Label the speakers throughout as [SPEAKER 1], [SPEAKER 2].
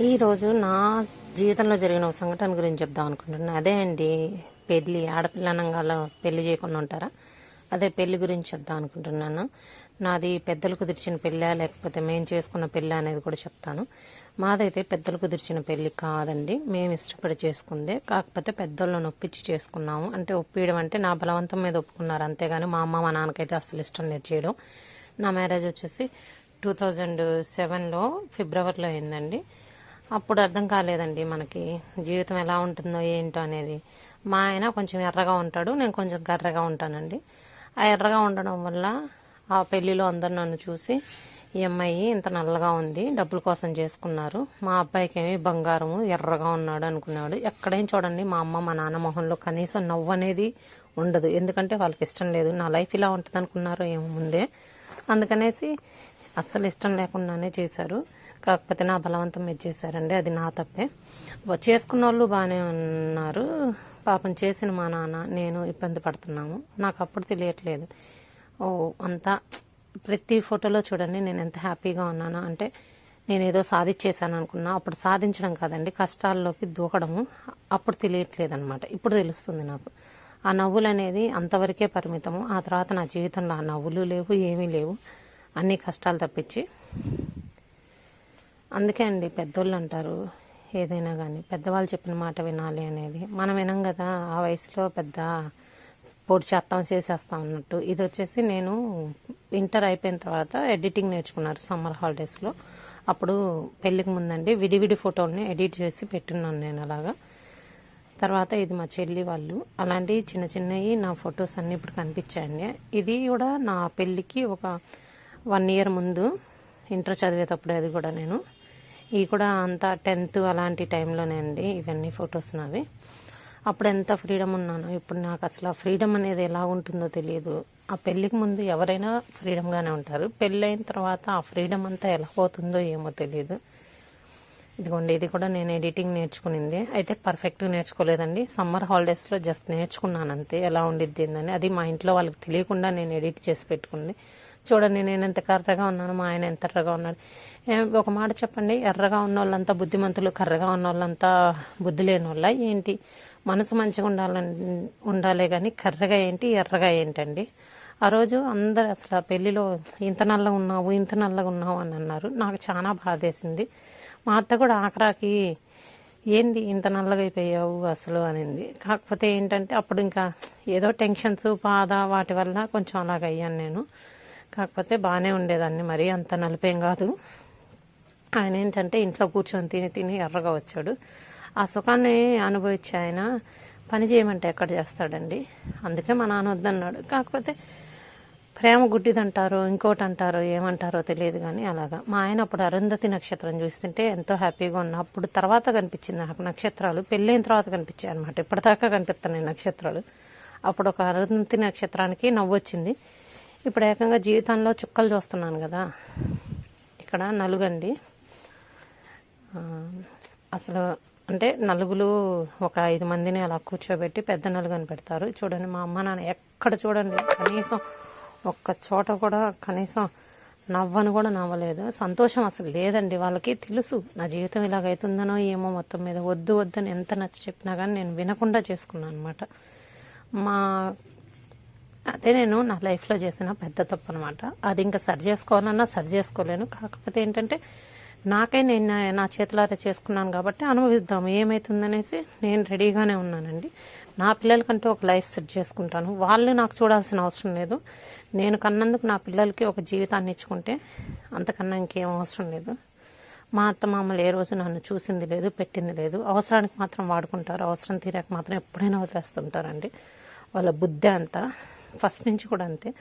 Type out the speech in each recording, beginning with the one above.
[SPEAKER 1] ఈరోజు నా జీవితంలో జరిగిన ఒక సంఘటన గురించి చెప్దాం అనుకుంటున్నాను అదే అండి పెళ్ళి ఆడపిల్ల అనగాలో పెళ్ళి చేయకుండా ఉంటారా? అదే పెళ్ళి గురించి చెప్దాం అనుకుంటున్నాను. నాది పెద్దలు కుదిర్చిన పెళ్ళా లేకపోతే మేము చేసుకున్న పెళ్ళి అనేది కూడా చెప్తాను. మాదైతే పెద్దలు కుదిర్చిన పెళ్ళి కాదండి. మేము ఇష్టపడి చేసుకుందే. కాకపోతే పెద్దోళ్ళని ఒప్పించి చేసుకున్నాము. అంటే ఒప్పియడం అంటే నా బలవంతం మీద ఒప్పుకున్నారు. అంతేగాని మా అమ్మ మా నాన్నకైతే అసలు ఇష్టం లేదు చేయడం. నా మ్యారేజ్ వచ్చేసి టూ థౌజండ్ సెవెన్లో ఫిబ్రవరిలో అయిందండి. అప్పుడు అర్థం కాలేదండి మనకి జీవితం ఎలా ఉంటుందో ఏంటో అనేది. మా ఆయన కొంచెం ఎర్రగా ఉంటాడు నేను కొంచెం గర్రగా ఉంటానండి. ఆ ఎర్రగా ఉండడం వల్ల ఆ పెళ్ళిలో అందరు నన్ను చూసి ఈ అమ్మాయి ఇంత నల్లగా ఉంది డబ్బుల కోసం చేసుకున్నారు మా అబ్బాయికి ఏమి బంగారము ఎర్రగా ఉన్నాడు అనుకున్నాడు ఎక్కడేం చూడండి మా అమ్మ మా నాన్న మొహంలో కనీసం నవ్వు అనేది ఉండదు. ఎందుకంటే వాళ్ళకి ఇష్టం లేదు. నా లైఫ్ ఇలా ఉంటుంది అనుకున్నారు ఏమో ముందే. అందుకనేసి అస్సలు ఇష్టం లేకుండానే చేశారు. కాకపోతే నా బలవంతం మీరు చేశారండి అది నా తప్పే. చేసుకున్న వాళ్ళు బాగానే ఉన్నారు. పాపం చేసిన మా నాన్న నేను ఇబ్బంది పడుతున్నాము. నాకు అప్పుడు తెలియట్లేదు. ఓ అంతా ప్రతి ఫోటోలో చూడండి నేను ఎంత హ్యాపీగా ఉన్నాను. అంటే నేను ఏదో సాధించేశాను అనుకున్నా. అప్పుడు సాధించడం కాదండి కష్టాల్లోకి దూకడము. అప్పుడు తెలియట్లేదు అనమాట ఇప్పుడు తెలుస్తుంది నాకు. ఆ నవ్వులు అనేది అంతవరకే పరిమితము. ఆ తర్వాత నా జీవితంలో ఆ నవ్వులు లేవు ఏమీ లేవు. అన్ని కష్టాలు తప్పించి అందుకే అండి పెద్దోళ్ళు అంటారు ఏదైనా కానీ పెద్దవాళ్ళు చెప్పిన మాట వినాలి అనేది. మనం వినం కదా ఆ వయసులో పెద్ద పోటీ చేస్తాం చేసేస్తాం అన్నట్టు. ఇది వచ్చేసి నేను ఇంటర్ అయిపోయిన తర్వాత ఎడిటింగ్ నేర్చుకున్నారు సమ్మర్ హాలిడేస్లో అప్పుడు పెళ్ళికి ముందండి విడివిడి ఫోటోల్ని ఎడిట్ చేసి పెట్టున్నాను నేను అలాగా. తర్వాత ఇది మా చెల్లి వాళ్ళు. అలాంటి చిన్న చిన్నవి నా ఫొటోస్ అన్నీ ఇప్పుడు కనిపించాయండి. ఇది కూడా నా పెళ్ళికి ఒక వన్ ఇయర్ ముందు ఇంటర్ చదివేటప్పుడు అది కూడా నేను. ఇవి కూడా అంతా టెన్త్ అలాంటి టైంలోనే అండి ఇవన్నీ ఫొటోస్ నావి. అప్పుడు ఎంత ఫ్రీడమ్ ఉన్నాను ఇప్పుడు నాకు అసలు ఆ ఫ్రీడమ్ అనేది ఎలా ఉంటుందో తెలియదు. ఆ పెళ్ళికి ముందు ఎవరైనా ఫ్రీడమ్గానే ఉంటారు. పెళ్ళి అయిన తర్వాత ఆ ఫ్రీడమ్ అంతా ఎలా పోతుందో ఏమో తెలియదు. ఇదిగోండి ఇది కూడా నేను ఎడిటింగ్ నేర్చుకునింది. అయితే పర్ఫెక్ట్గా నేర్చుకోలేదండి. సమ్మర్ హాలిడేస్లో జస్ట్ నేర్చుకున్నాను అంతే. ఎలా ఉండిద్ది ఏందని. అది మా ఇంట్లో వాళ్ళకి తెలియకుండా నేను ఎడిట్ చేసి పెట్టుకుంది. చూడండి నేను ఎంత కర్రగా ఉన్నాను మా ఆయన ఎంత ఎర్రగా ఉన్నాడు. ఒక మాట చెప్పండి ఎర్రగా ఉన్న వాళ్ళంతా బుద్ధిమంతులు కర్రగా ఉన్న వాళ్ళంతా బుద్ధి లేని వాళ్ళ ఏంటి? మనసు మంచిగా ఉండాలని ఉండాలే కానీ కర్రగా ఏంటి ఎర్రగా ఏంటండి? ఆ రోజు అందరు అసలు ఆ పెళ్ళిలో ఇంత నల్లగా ఉన్నావు ఇంత నల్లగా ఉన్నావు అని అన్నారు. నాకు చాలా బాధేసింది. మా అత్త కూడా ఆఖరాకి ఏంది ఇంత నల్లగా అయిపోయావు అసలు? అనింది. కాకపోతే ఏంటంటే అప్పుడు ఇంకా ఏదో టెన్షన్స్ బాధ వాటి వల్ల కొంచెం అలాగ అయ్యాను నేను. కాకపోతే బాగానే ఉండేదాన్ని మరి అంత నలిపేం కాదు. ఆయన ఏంటంటే ఇంట్లో కూర్చొని తిని తిని ఎర్రగా వచ్చాడు. ఆ సుఖాన్ని అనుభవించి ఆయన పని చేయమంటే ఎక్కడ చేస్తాడండి? అందుకే మా నాన్న వద్దన్నాడు. కాకపోతే ప్రేమ గుడ్డిదంటారో ఇంకోటి అంటారో ఏమంటారో తెలియదు కానీ అలాగా. మా ఆయన అప్పుడు అరుంధతి నక్షత్రం చూస్తుంటే ఎంతో హ్యాపీగా ఉన్న అప్పుడు తర్వాత కనిపించింది నాకు నక్షత్రాలు. పెళ్ళైన తర్వాత కనిపించాయి అనమాట ఇప్పటిదాకా కనిపిస్తున్నాయి నక్షత్రాలు. అప్పుడు ఒక అరుంధతి నక్షత్రానికి నవ్వొచ్చింది. ఇప్పుడు ఏకంగా జీవితంలో చుక్కలు చూస్తున్నాను కదా. ఇక్కడ నలుగండి. అసలు అంటే నలుగులు ఒక ఐదు మందిని అలా కూర్చోబెట్టి పెద్ద నలుగుని పెడతారు. చూడండి మా అమ్మ నాన్న ఎక్కడ చూడండి కనీసం ఒక్క చోట కూడా కనీసం నవ్వను కూడా నవ్వలేదు. సంతోషం అసలు లేదండి వాళ్ళకి. తెలుసు నా జీవితం ఇలాగైతుందనో ఏమో మొత్తం మీద. వద్దు వద్దని ఎంత నచ్చ చెప్పినా కానీ నేను వినకుండా చేసుకున్నాను అనమాట మా అదే నేను నా లైఫ్లో చేసిన పెద్ద తప్పు అనమాట అది ఇంకా సరి చేసుకోవాలన్నా సరి చేసుకోలేను. కాకపోతే ఏంటంటే నాకై నేను నా- నా చేతులారా చేసుకున్నాను కాబట్టి అనుభవిద్దాం. ఏమవుతుందనేసి నేను రెడీగానే ఉన్నానండి. నా పిల్లలకంటూ ఒక లైఫ్ సెట్ చేసుకుంటాను. వాళ్ళు నాకు చూడాల్సిన అవసరం లేదు. నేను కన్నందుకు నా పిల్లలకి ఒక జీవితాన్ని ఇచ్చుకుంటే అంతకన్నా ఇంకేం అవసరం లేదు. మా అత్త మామలు ఏ రోజు నన్ను చూసింది లేదు పెట్టింది లేదు. అవసరానికి మాత్రం వాడుకుంటారు. అవసరం తీరాక మాత్రం ఎప్పుడైనా వదిలేస్తుంటారండి. వాళ్ళ బుద్ధి అంతా ఫస్ట్ నుంచి కూడా అంతే.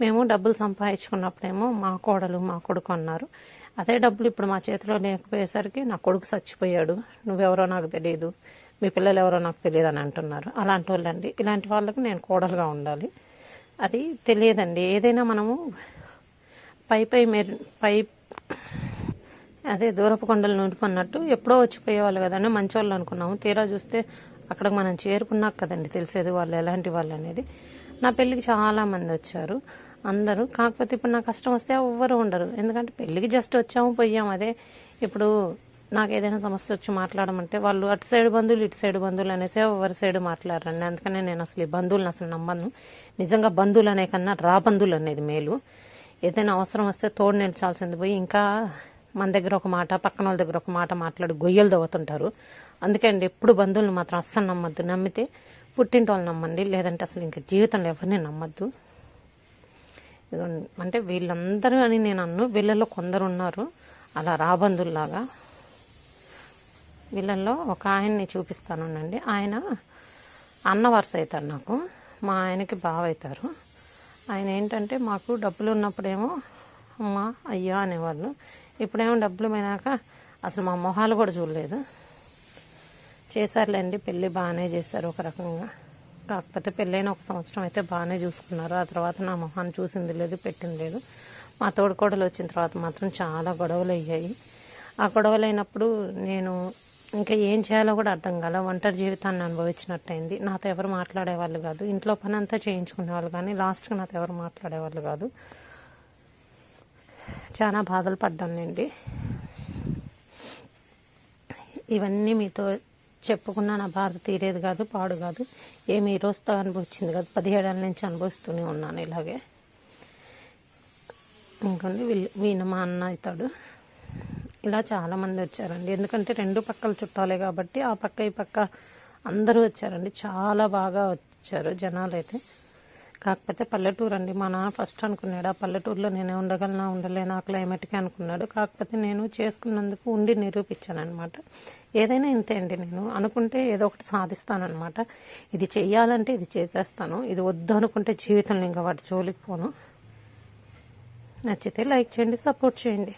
[SPEAKER 1] మేము డబ్బులు సంపాదించుకున్నప్పుడేమో మా కోడలు మా కొడుకు అన్నారు. అదే డబ్బులు ఇప్పుడు మా చేతిలో లేకపోయేసరికి నా కొడుకు చచ్చిపోయాడు. నువ్వెవరో నాకు తెలియదు మీ పిల్లలు ఎవరో నాకు తెలియదు అని అంటున్నారు. అలాంటి వాళ్ళండి. ఇలాంటి వాళ్ళకి నేను కోడలుగా ఉండాలి. అది తెలియదండి. ఏదైనా మనము పై పై మెరు పై అదే దూరపు కొండలు నూరుకున్నట్టు ఎప్పుడో వచ్చిపోయేవాళ్ళు కదండి. వాళ్ళు అనుకున్నాము. తీరా చూస్తే అక్కడికి మనం చేరుకున్నాక కదండి. తెలిసేది వాళ్ళు ఎలాంటి వాళ్ళు అనేది. నా పెళ్ళికి చాలా మంది వచ్చారు అందరూ. కాకపోతే ఇప్పుడు నా కష్టం వస్తే ఎవ్వరు ఉండరు. ఎందుకంటే పెళ్ళికి జస్ట్ వచ్చాము పోయాము అదే. ఇప్పుడు నాకు ఏదైనా సమస్య వచ్చి మాట్లాడమంటే వాళ్ళు అటు సైడ్ బంధువులు ఇటు సైడ్ బంధువులు అనేసి ఎవరి సైడ్ మాట్లాడరండి. అందుకనే నేను అసలు ఈ బంధువులను అసలు నమ్మను. నిజంగా బంధువులు అనే కన్నా రా బంధువులు అనేది మేలు. ఏదైనా అవసరం వస్తే తోడు నిలిచాల్సింది పోయి ఇంకా మన దగ్గర ఒక మాట పక్కన వాళ్ళ దగ్గర ఒక మాట మాట్లాడి గొయ్యలు దవ్వుతుంటారు. అందుకే అండి ఎప్పుడు బంధువులను మాత్రం అస్సలు నమ్మద్దు. నమ్మితే పుట్టింటోళ్ళు నమ్మండి లేదంటే అసలు ఇంకా జీవితంలో ఎవరిని నమ్మద్దు. ఇదిగో అంటే వీళ్ళందరూ అని నేను అన్ను. వీళ్ళల్లో కొందరు ఉన్నారు అలా రాబందుల్లాగా. వీళ్ళల్లో ఒక ఆయన్ని చూపిస్తానండి ఆయన అన్న వరుస అవుతారు నాకు. మా ఆయనకి బావ అవుతారు ఆయన ఏంటంటే మాకు డబ్బులు ఉన్నప్పుడేమో అమ్మ అయ్యా అనేవాళ్ళు. ఇప్పుడేమో డబ్బులు పోయినాక అసలు మా మొహాలు కూడా చూడలేదు. చేశారులేండి పెళ్ళి బాగానే చేశారు ఒక రకంగా. కాకపోతే పెళ్ళైన ఒక సంవత్సరం అయితే బాగానే చూసుకున్నారు. ఆ తర్వాత నా మొహాన్ని చూసింది లేదు పెట్టింది లేదు. మా తోడుకోడలు వచ్చిన తర్వాత మాత్రం చాలా గొడవలు అయ్యాయి. ఆ గొడవలు అయినప్పుడు నేను ఇంకా ఏం చేయాలో కూడా అర్థం కాల. ఒంటరి జీవితాన్ని అనుభవించినట్టయింది. నాతో ఎవరు మాట్లాడేవాళ్ళు కాదు. ఇంట్లో పని అంతా చేయించుకునేవాళ్ళు కానీ లాస్ట్కి నాతో ఎవరు మాట్లాడేవాళ్ళు కాదు. చాలా బాధలు పడ్డానండి. ఇవన్నీ మీతో చెప్పుకున్నా నా బాధ తీరేది కాదు పాడు కాదు. ఏమి ఈ రోజుతో అనుభవించింది కాదు. పదిహేడేళ్ళ నుంచి అనుభవిస్తూనే ఉన్నాను ఇలాగే. ఇంకొండి వీళ్ళు వీణ మా అన్న అవుతాడు. ఇలా చాలా మంది వచ్చారండి. ఎందుకంటే రెండు పక్కల చుట్టాలే కాబట్టి ఆ పక్క ఈ పక్క అందరూ వచ్చారండి. చాలా బాగా వచ్చారు జనాలు అయితే కాకపోతే పల్లెటూరు అండి మా నాన్న ఫస్ట్ అనుకున్నాడు ఆ పల్లెటూరులో నేనే ఉండగలనా ఉండలేనా ఆ క్లైమేట్కి అనుకున్నాడు. కాకపోతే నేను చేసుకున్నందుకు ఉండి నిరూపించాను అనమాట ఏదైనా ఇంతే అండి నేను అనుకుంటే ఏదో ఒకటి సాధిస్తానమాట ఇది చెయ్యాలంటే ఇది చేసేస్తాను ఇది వద్దు అనుకుంటే జీవితంలో ఇంకా వాటి జోలికి పోను. నచ్చితే లైక్ చేయండి సపోర్ట్ చేయండి.